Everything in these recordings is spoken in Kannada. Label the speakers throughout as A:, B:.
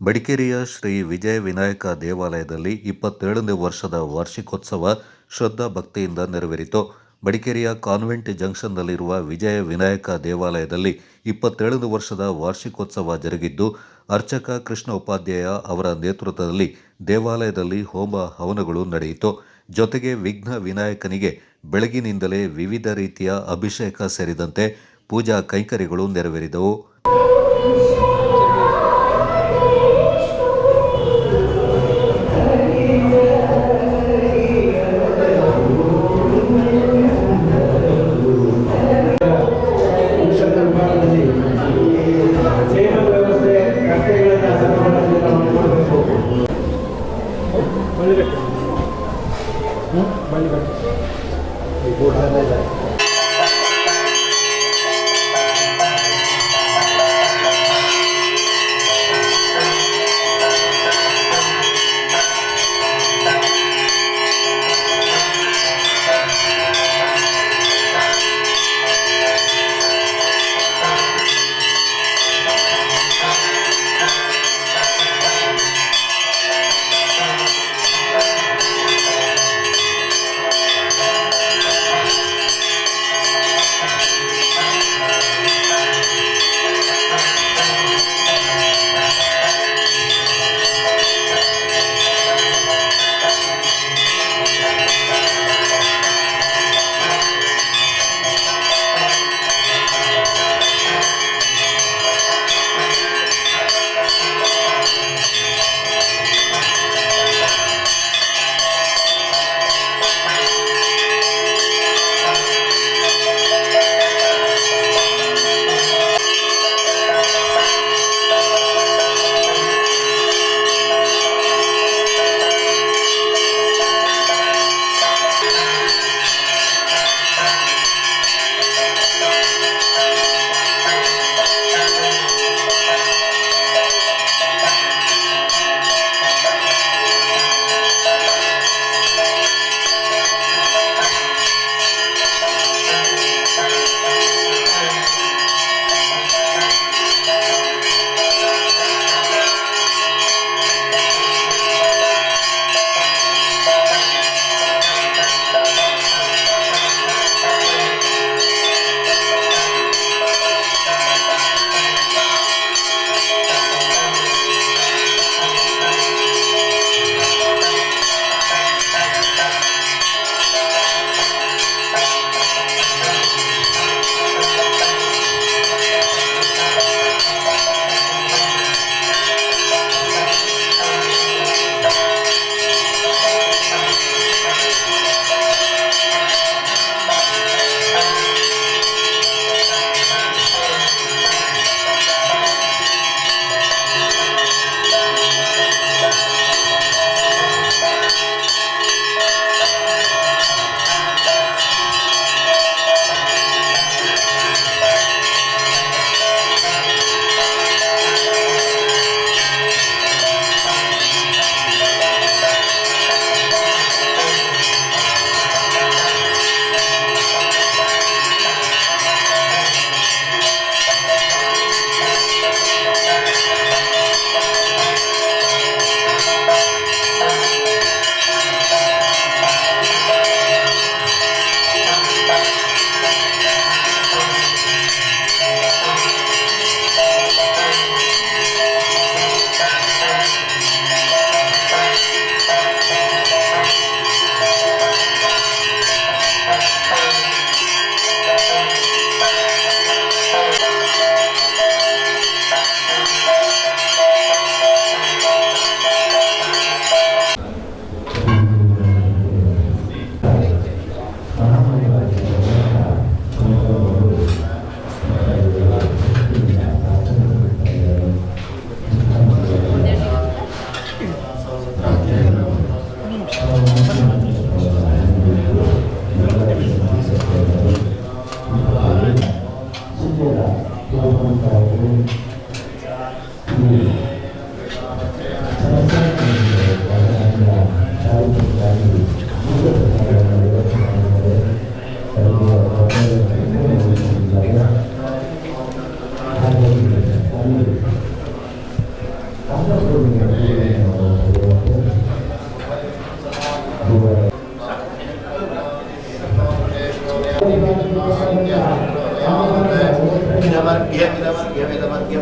A: ಮಡಿಕೇರಿಯ ಶ್ರೀ ವಿಜಯ ವಿನಾಯಕ ದೇವಾಲಯದಲ್ಲಿ ಇಪ್ಪತ್ತೇಳನೇ ವರ್ಷದ ವಾರ್ಷಿಕೋತ್ಸವ ಶ್ರದ್ಧಾ ಭಕ್ತಿಯಿಂದ ನೆರವೇರಿತು. ಮಡಿಕೇರಿಯ ಕಾನ್ವೆಂಟ್ ಜಂಕ್ಷನ್ನಲ್ಲಿರುವ ವಿಜಯ ವಿನಾಯಕ ದೇವಾಲಯದಲ್ಲಿ ಇಪ್ಪತ್ತೇಳನೇ ವರ್ಷದ ವಾರ್ಷಿಕೋತ್ಸವ ಜರುಗಿದ್ದು, ಅರ್ಚಕ ಕೃಷ್ಣ ಉಪಾಧ್ಯಾಯ ಅವರ ನೇತೃತ್ವದಲ್ಲಿ ದೇವಾಲಯದಲ್ಲಿ ಹೋಮ ಹವನಗಳು ನಡೆಯಿತು. ಜೊತೆಗೆ ವಿಘ್ನ ವಿನಾಯಕನಿಗೆ ಬೆಳಗಿನಿಂದಲೇ ವಿವಿಧ ರೀತಿಯ ಅಭಿಷೇಕ ಸೇರಿದಂತೆ ಪೂಜಾ ಕೈಂಕರ್ಯಗಳು ನೆರವೇರಿದವು.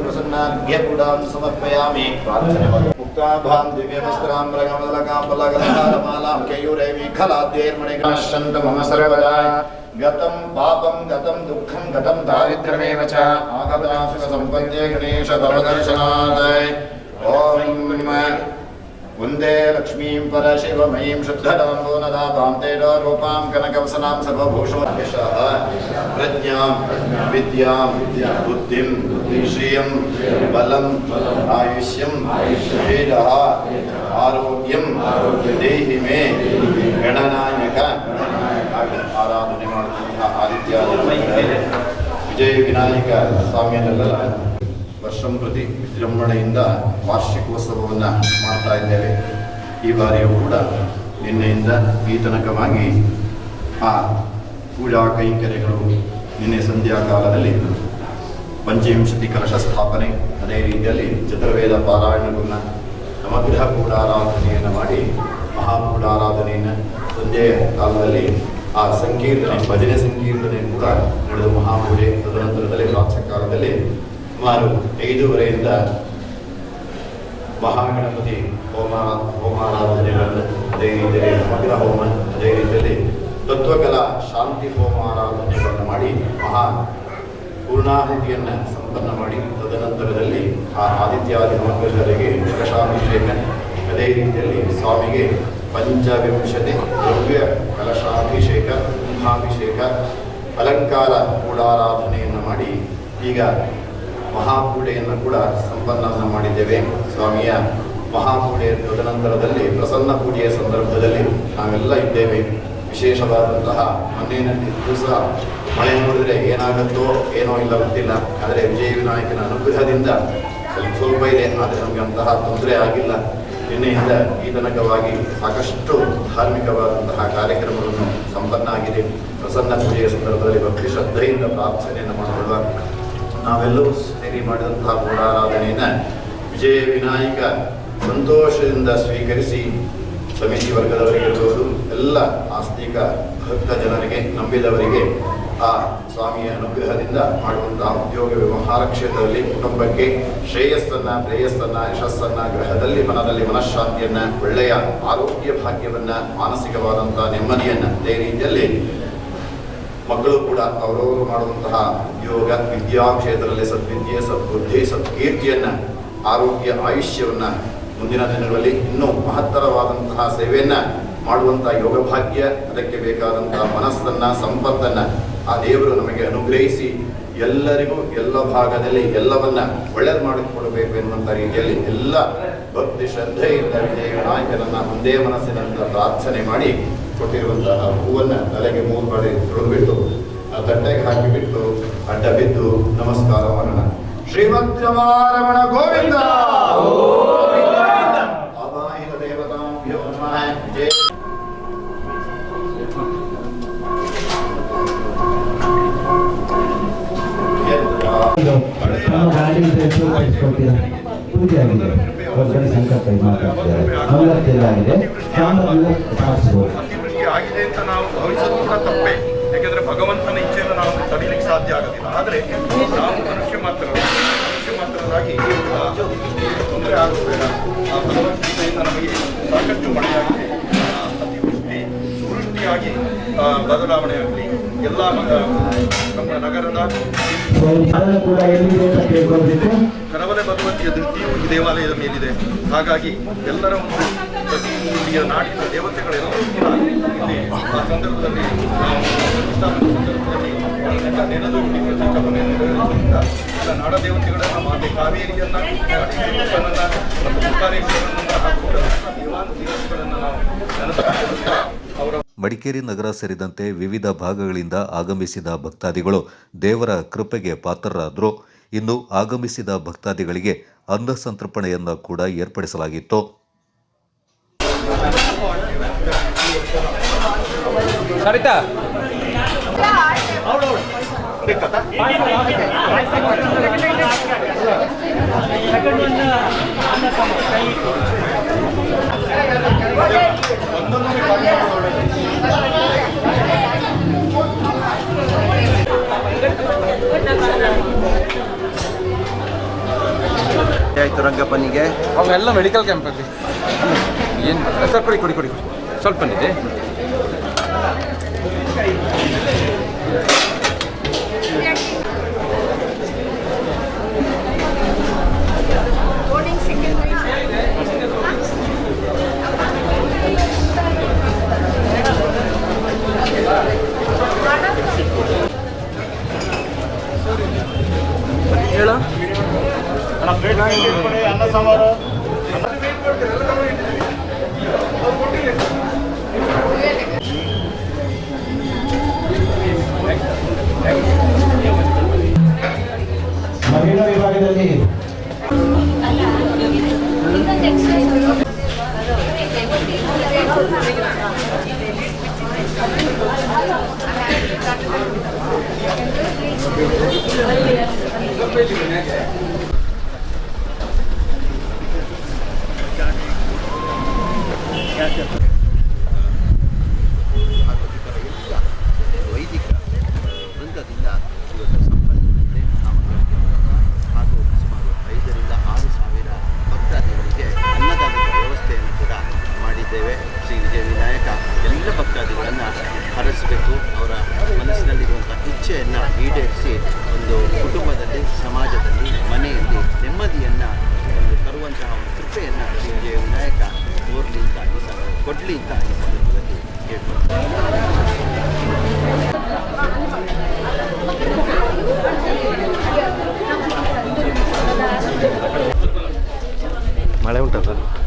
B: प्रसन्नाभ्यगुणां समर्पयामि मुक्ताभां दिव्यवस्त्रां मृगमलकां बलगलहारमालां कैयूरैवीखलाद्यैर्मणिकाश्चन्त मम सर्वदा गतं पापं गतं दुःखं गतं दारिद्र्यमेव च आगतासुखसम्पद्ये गणेशभवदर्शनात् ॐ वन्दे लक्ष्मीं परशिवमयीं शुद्धताम्बो नदातां तेजोरूपां कनकवसनां सर्वभूषो यशः प्रज्ञां विद्यां बुद्धिं श्रियं बलं आयुष्यं वेदः आरोग्यं देहि मे गणनायक ಆರಾಧನೆ ಮಾಡುವಂತಹ ಆದಿತ್ಯ ವಿಜಯ ವಿನಾಯಕ ಸ್ವಾಮಿಯನ್ನೆಲ್ಲ ವರ್ಷಂ ಪ್ರತಿ ವಿಜೃಂಭಣೆಯಿಂದ ವಾರ್ಷಿಕೋತ್ಸವವನ್ನು ಮಾಡ್ತಾ ಇದ್ದೇವೆ. ಈ ಬಾರಿಯೂ ಕೂಡ ನಿನ್ನೆಯಿಂದ ಈ ತನಕವಾಗಿ ಆ ಪೂಜಾ ಕೈಂಕರ್ಯಗಳು ನಿನ್ನೆ ಸಂಧ್ಯಾ ಕಾಲದಲ್ಲಿ ಪಂಚವಿಂಶತಿ ಕಲಶ ಸ್ಥಾಪನೆ, ಅದೇ ರೀತಿಯಲ್ಲಿ ಚತುರ್ವೇದ ಪಾರಾಯಣವನ್ನು ನವಗ್ರಹ ಪೂಡಾರಾಧನೆಯನ್ನು ಮಾಡಿ ಮಹಾಪೂಡಾರಾಧನೆಯನ್ನು ಸಂಜೆಯ ಕಾಲದಲ್ಲಿ ಆ ಸಂಕೀರ್ತನೆ, ಭಜನೆ ಸಂಕೀರ್ತನೆ ಕೂಡ ನಡೆದು ಮಹಾಪೂಜೆ ತದನಂತರದಲ್ಲಿ ಪ್ರಾಚ್ಯ ಕಾಲದಲ್ಲಿ ಸುಮಾರು ಐದೂವರೆಯಿಂದ ಮಹಾಗಣಪತಿ ಹೋಮ ಹೋಮಾರಾಧನೆಗಳನ್ನು ಅದೇ ರೀತಿಯಲ್ಲಿ ಸಮಗ್ರ ಹೋಮ, ಅದೇ ರೀತಿಯಲ್ಲಿ ತತ್ವಕಲಾ ಶಾಂತಿ ಹೋಮ ಆರಾಧನೆಗಳನ್ನು ಮಾಡಿ ಮಹಾ ಪೂರ್ಣಾಹುತಿಯನ್ನು ಸಂಪನ್ನ ಮಾಡಿ ತದನಂತರದಲ್ಲಿ ಆ ಆದಿತ್ಯಾದಿ ನವಗ್ರಹರಿಗೆ ಕಲಶಾಭಿಷೇಕ, ಅದೇ ರೀತಿಯಲ್ಲಿ ಸ್ವಾಮಿಗೆ ಪಂಚವಿಂಶತಿ ದ್ರವ್ಯ ಕಲಶಾಭಿಷೇಕ, ಕುಂಭಾಭಿಷೇಕ, ಅಲಂಕಾರ, ಕೂಡಾರಾಧನೆಯನ್ನು ಮಾಡಿ ಈಗ ಮಹಾಪೂಜೆಯನ್ನು ಕೂಡ ಸಂಪನ್ನವನ್ನು ಮಾಡಿದ್ದೇವೆ. ಸ್ವಾಮಿಯ ಮಹಾಪೂಜೆಯ ತದನಂತರದಲ್ಲಿ, ಪ್ರಸನ್ನ ಪೂಜೆಯ ಸಂದರ್ಭದಲ್ಲಿ ನಾವೆಲ್ಲ ಇದ್ದೇವೆ. ವಿಶೇಷವಾದಂತಹ ಮನೆಯಲ್ಲಿ ದಿವಸ ಮಳೆ ನೋಡಿದರೆ ಏನಾಗುತ್ತೋ ಏನೋ ಇಲ್ಲ ಗೊತ್ತಿಲ್ಲ. ಆದರೆ ವಿಜಯ ವಿನಾಯಕನ ಅನುಗ್ರಹದಿಂದ ಸ್ವಲ್ಪ ಸ್ವಲ್ಪ ಇದೆ. ಆದರೆ ನಮಗೆ ಅಂತಹ ತೊಂದರೆ ಆಗಿಲ್ಲ. ನಿನ್ನೆಯಿಂದ ಈ ತನಕವಾಗಿ ಸಾಕಷ್ಟು ಧಾರ್ಮಿಕವಾದಂತಹ ಕಾರ್ಯಕ್ರಮಗಳನ್ನು ಸಂಪನ್ನ ಆಗಿದೆ. ಪ್ರಸನ್ನ ಪೂಜೆಯ ಸಂದರ್ಭದಲ್ಲಿ ಭಕ್ತಿ ಶ್ರದ್ಧೆಯಿಂದ ಪ್ರಾರ್ಥನೆಯನ್ನು ಮಾಡಿಕೊಳ್ಳುವ ನಾವೆಲ್ಲರೂ ಸೇರಿ ಮಾಡಿದಂತಹ ಗೂಢಾರಾಧನೆಯನ್ನು ವಿಜಯ ವಿನಾಯಕ ಸಂತೋಷದಿಂದ ಸ್ವೀಕರಿಸಿ ಸಮಿತಿ ವರ್ಗದವರಿಗಿರ್ಬೋದು ಎಲ್ಲ ಆಸ್ತಿಕ ಭಕ್ತ ಜನರಿಗೆ, ನಂಬಿದವರಿಗೆ ಆ ಸ್ವಾಮಿಯ ಅನುಗ್ರಹದಿಂದ ಮಾಡುವಂತಹ ಉದ್ಯೋಗ ವ್ಯವಹಾರ ಕ್ಷೇತ್ರದಲ್ಲಿ ಕುಟುಂಬಕ್ಕೆ ಶ್ರೇಯಸ್ಸನ್ನ, ಪ್ರೇಯಸ್ಸನ್ನ, ಯಶಸ್ಸನ್ನ ಗ್ರಹದಲ್ಲಿ ಮನದಲ್ಲಿ ಮನಃಶಾಂತಿಯನ್ನ, ಒಳ್ಳೆಯ ಆರೋಗ್ಯ ಭಾಗ್ಯವನ್ನ, ಮಾನಸಿಕವಾದಂತಹ ನೆಮ್ಮದಿಯನ್ನ ಅದೇ ರೀತಿಯಲ್ಲಿ ಮಕ್ಕಳು ಕೂಡ ಅವರವರು ಮಾಡುವಂತಹ ಯೋಗ, ವಿದ್ಯಾ ಕ್ಷೇತ್ರದಲ್ಲಿ ಸದ್ವಿದ್ಯೆ ಸದ್ಬುದ್ಧಿ ಸತ್ಕೀರ್ತಿಯನ್ನ ಆರೋಗ್ಯ, ಆಯುಷ್ಯವನ್ನ ಮುಂದಿನ ದಿನಗಳಲ್ಲಿ ಇನ್ನೂ ಮಹತ್ತರವಾದಂತಹ ಸೇವೆಯನ್ನ ಮಾಡುವಂತಹ ಯೋಗ ಭಾಗ್ಯ, ಅದಕ್ಕೆ ಬೇಕಾದಂತಹ ಮನಸ್ಸನ್ನ, ಸಂಪತ್ತನ್ನ ಆ ದೇವರು ನಮಗೆ ಅನುಗ್ರಹಿಸಿ ಎಲ್ಲರಿಗೂ ಎಲ್ಲ ಭಾಗದಲ್ಲಿ ಎಲ್ಲವನ್ನ ಒಳ್ಳೇದು ಮಾಡಿಕೊಡಬೇಕು ಎನ್ನುವಂಥ ರೀತಿಯಲ್ಲಿ ಎಲ್ಲ ಭಕ್ತಿ, ಶ್ರದ್ಧೆಯಿಂದ ವಿಜಯ ವಿನಾಯಕನನ್ನ ಒಂದೇ ಮನಸ್ಸಿನಂತ ಪ್ರಾರ್ಥನೆ ಮಾಡಿ ಕೊಟ್ಟಿರುವಂತಹ ಹೂವನ್ನ ತಲೆಗೆ ಮೂರು ಬಾರಿ ತೊಳೆದುಬಿಟ್ಟು ಆ ತಟ್ಟೆಗೆ ಹಾಕಿಬಿಟ್ಟು ಅಡ್ಡ ಬಿದ್ದು ನಮಸ್ಕಾರ ಮಾಡೋಣ ಶ್ರೀಮದ್ ರಮಣ ಗೋವಿಂದ
C: ಸಂಕಲ್ಪ ಮಾತಾಡ್ತಾರೆ ನಲವತ್ತೆಲ್ಲ ಆಗಿದೆ
D: ಆಗಿದೆ ಅಂತ ನಾವು ಭಾವಿಸೋದು ಕೂಡ ತಪ್ಪೇ ಯಾಕೆಂದ್ರೆ ಭಗವಂತನ ಇಚ್ಛೆಯನ್ನು ನಾವು ತಡೀಲಿಕ್ಕೆ ಸಾಧ್ಯ ಆಗೋದಿಲ್ಲ. ಆದರೆ ನಾವು ಮನುಷ್ಯ ಮಾತ್ರ ಮನುಷ್ಯ ಮಾತ್ರರಾಗಿ ತೊಂದರೆ ಆಗೋದಿಲ್ಲ ಆ ಭಗವದ್ಗೀತೆಯಿಂದ ನಮಗೆ ಸಾಕಷ್ಟು ಮಳೆಯಾಗಿದೆ ಅತಿವೃಷ್ಟಿ, ಸುವೃಷ್ಟಿಯಾಗಿ ಬದಲಾವಣೆ ಆಗಲಿ ಎಲ್ಲ ನಮ್ಮ ನಗರದ ಕರವಲೆ ಭಗವತಿಯ ದೃಷ್ಟಿಯು ಈ ದೇವಾಲಯದ ಮೇಲಿದೆ. ಹಾಗಾಗಿ ಎಲ್ಲರ ಒಂದು ನಾಡಿನ ದೇವತೆಗಳೆಲ್ಲರೂ ಇಲ್ಲಿ ಆ ಸಂದರ್ಭದಲ್ಲಿ ಸಂದರ್ಭದಲ್ಲಿ ಮಾತೆ
A: ಮಡಿಕೇರಿ ನಗರ ಸೇರಿದಂತೆ ವಿವಿಧ ಭಾಗಗಳಿಂದ ಆಗಮಿಸಿದ ಭಕ್ತಾದಿಗಳು ದೇವರ ಕೃಪೆಗೆ ಪಾತ್ರರಾದರು. ಇನ್ನು ಆಗಮಿಸಿದ ಭಕ್ತಾದಿಗಳಿಗೆ ಅನ್ನ ಸಂತರ್ಪಣೆಯನ್ನು ಕೂಡ ಏರ್ಪಡಿಸಲಾಗಿತ್ತು.
E: ಸರಿತಾ? ಆಯಿತು ರಂಗಪ್ಪನಿಗೆ.
F: ಅವೆಲ್ಲ ಮೆಡಿಕಲ್ ಕ್ಯಾಂಪಲ್ಲಿ ಏನು? ಸರ್ ಕೊಡಿ ಕೊಡಿ ಕೊಡಿ. ಸ್ವಲ್ಪ ಬಂದಿದೆ.
G: Boarding second
F: ಹೇಳ
C: ಮಹಿಳಾ
F: ಮಳೆ